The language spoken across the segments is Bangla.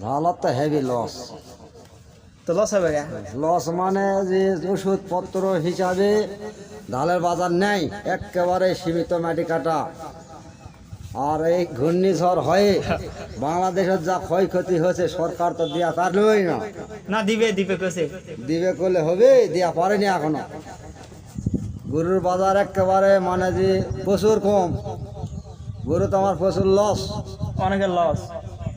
ঝালত তো হেভি লস তো লস হবে লস মানে যে ওষুধপত্র হিসাবে ধানের বাজার নেই একেবারে সীমিত মাটি কাটা। আর এই ঘূর্ণিঝড় হয়ে বাংলাদেশের যা ক্ষয়ক্ষতি হয়েছে সরকার তো দেওয়া পারলই না। না দিবে দিবে কেছে দিবে করলে হবে দেওয়া পারেনি এখনও। গরুর বাজার একেবারে মানে যে প্রচুর কম। গরু তো আমার প্রচুর লস অনেকের লস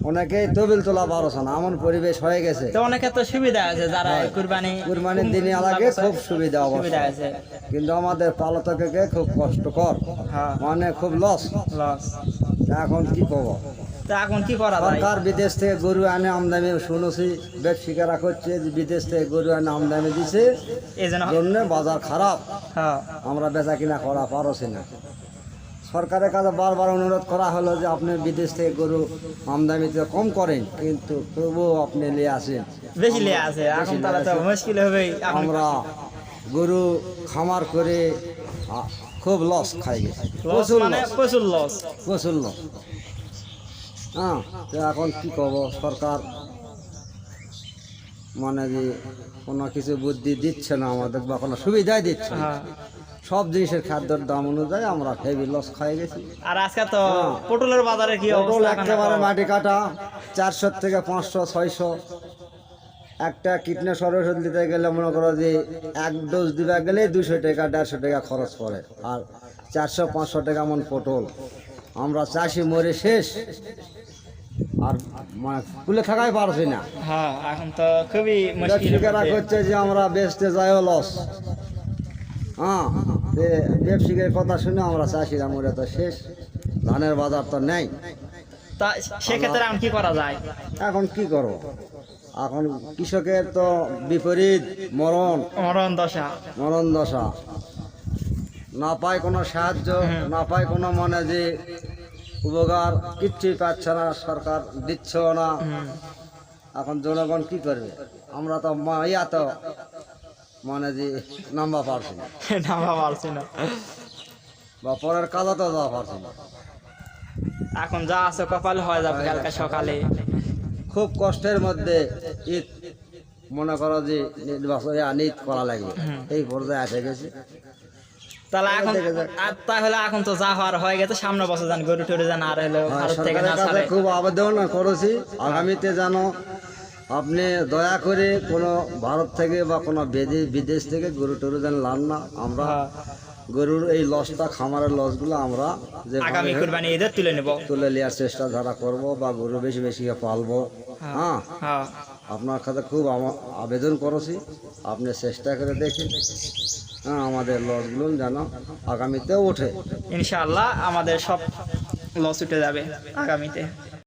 অনেকেই তবিল তোলা পারছে না এমন পরিবেশ হয়ে গেছে। তো অনেকের তো সুবিধা আছে যারা কুরবানি কুরবানির দিনে আলাগে খুব সুবিধা সুবিধা আছে। কিন্তু আমাদের পালতকে খুব কষ্টকর হ্যাঁ। মানে খুব লস। লস। এখন কি করব? এখন কি করা সরকার বিদেশ থেকে গরু আনে আমদানি শুনেছি ব্যবসায়িকারা করছে যে বিদেশ থেকে গরু আনে আমদানি দিছে। এই জন্য জন্য বাজার খারাপ। হ্যাঁ। আমরা বেচা কিনা করা পারছি না। সরকারের কাছে বারবার অনুরোধ করা হলো যে আপনি বিদেশ থেকে গরু আমদানিতে কম করেন কিন্তু তবুও আপনি নিয়ে আসেন। বেশি নিয়ে আসে এখন তাহলে তো মুশকিল হবে আমরা গরু খামার করে খুব লস খাই গেছি। প্রচুর মানে প্রচুর লস প্রচুর লস হ্যাঁ তো এখন কি করব? সরকার মানে যে কোনো কিছু বুদ্ধি দিচ্ছে না আমাদের বা কোনো সুবিধাই দিচ্ছে না। হ্যাঁ। সব জিনিসের খাদ্যের দাম অনুযায়ী আমরা হেভি লস খাই গেছি। আর আজকে তো পটলের বাজারে কি পটল একেবারে মাটি কাটা চারশো থেকে পাঁচশো ছয়শো। একটা কীটনাশক ওষুধ দিতে গেলে মনে করো যে এক ডোজ দিতে গেলে দুশো টাকা দেড়শো টাকা খরচ পড়ে। আর চারশো পাঁচশো টাকা মন পটল। আমরা চাষি মরে শেষ। আর মানে কুলে থাকাই পারছি না। হ্যাঁ এখন তো খুবই করছে যে আমরা বেচতে যাইও লস হ্যাঁ। তে কথা শুনে আমরা চাষিরা মরে তো শেষ। ধানের বাজার তো নেই। তা সেক্ষেত্রে এখন কি করা যায়? এখন কি করব? এখন কৃষকের তো বিপরীত মরণ। মরণ দশা। মরণ দশা। না পায় কোনো সাহায্য না পায় কোনো মনে যে উপকার কিচ্ছুই পাচ্ছে না সরকার দিচ্ছেও না। এখন জনগণ কি করবে? আমরা তো ইয়া তো মানে যে নাম্বা পারছি না। নামা পারছি না। বা পরের কাজা তো যাওয়া পারছি না। এখন যা আছে কপালে হয়ে যাবে কালকে সকালে। খুব কষ্টের মধ্যে ঈদ মনে করো যে নির্বাচন ঈদ করা লাগবে। এই পর্যায়ে এসে গেছে। তাহলে এখন তাহলে এখন তো যা হওয়ার হয়ে গেছে সামনে বছর যান গরু টরু যান আর হলো হ্যাঁ, ভারত থেকে না সরকারের কাছে ছাড়ে। খুব আবেদন করেছি। আগামীতে যেন আপনি দয়া করে কোনো ভারত থেকে বা কোনো বিদেশ থেকে গরু টরু যেন লান না আমরা হ্যাঁ। গরুর এই লসটা খামারের লসগুলো আমরা যে আগামী কুরবানি ঈদের তুলে নেব। তুলে নেওয়ার চেষ্টা যারা করব বা গরু বেশি বেশি পালবো। হ্যাঁ। হ্যাঁ। আপনার কাছে খুব আবেদন করেছি আপনি চেষ্টা করে দেখেন হ্যাঁ আমাদের লসগুলো যেন আগামীতেও ওঠে। ইনশাআল্লাহ আমাদের সব লস উঠে যাবে আগামীতে।